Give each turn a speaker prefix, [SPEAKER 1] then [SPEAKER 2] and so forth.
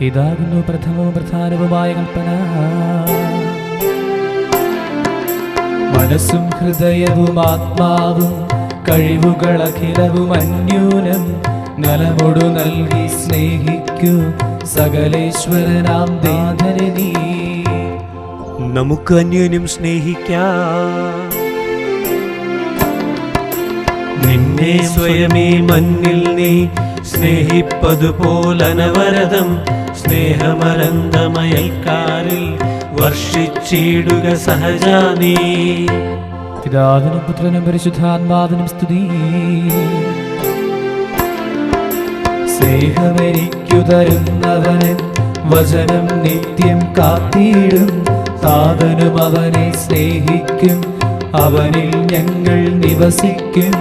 [SPEAKER 1] ഇതാകുന്നു പ്രഥമവും പ്രധാനവുമായ കൽപ്പന. മനസ്സും ഹൃദയവും ആത്മാവും കഴിവുകൾ അഖിലവും അന്യൂനം നലമൊടു നൽകി സ്നേഹിക്കൂ സകലേശ്വരനാം ദേവനെ നീ.
[SPEAKER 2] നമുക്ക് അന്യോന്യം സ്നേഹിക്കാം. നിന്നെ സ്വയമേ മണ്ണിൽ നീ സ്നേഹിപ്പതുപോലനവരതം സ്നേഹമരന്തമയൽക്കാരിൽ വർഷിച്ചിടുക സഹജാനീ
[SPEAKER 1] പിതാവിനും പുത്രനും പരിശുദ്ധാത്മാവിനും സ്തുതി. സ്നേഹമെനിക്കു തരുന്നവന് വചനം നിത്യം കാത്തിടും. താതനും അവനെ സ്നേഹിക്കും. അവനിൽ ഞങ്ങൾ നിവസിക്കും.